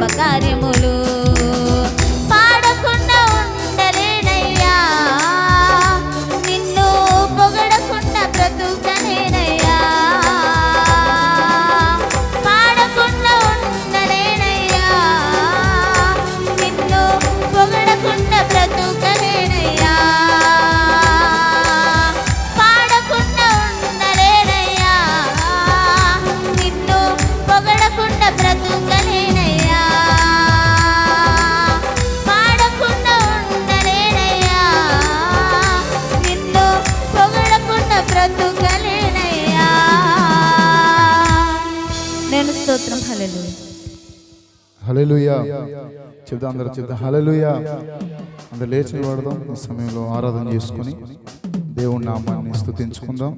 పాపకార్యములు. Hallelujah చెప్దాం అందరూ చెప్తా హలెలుయా అందరు లేచి పడదాం ఈ సమయంలో ఆరాధన చేసుకొని దేవుని నామాన్ని స్థుతించుకుందాం.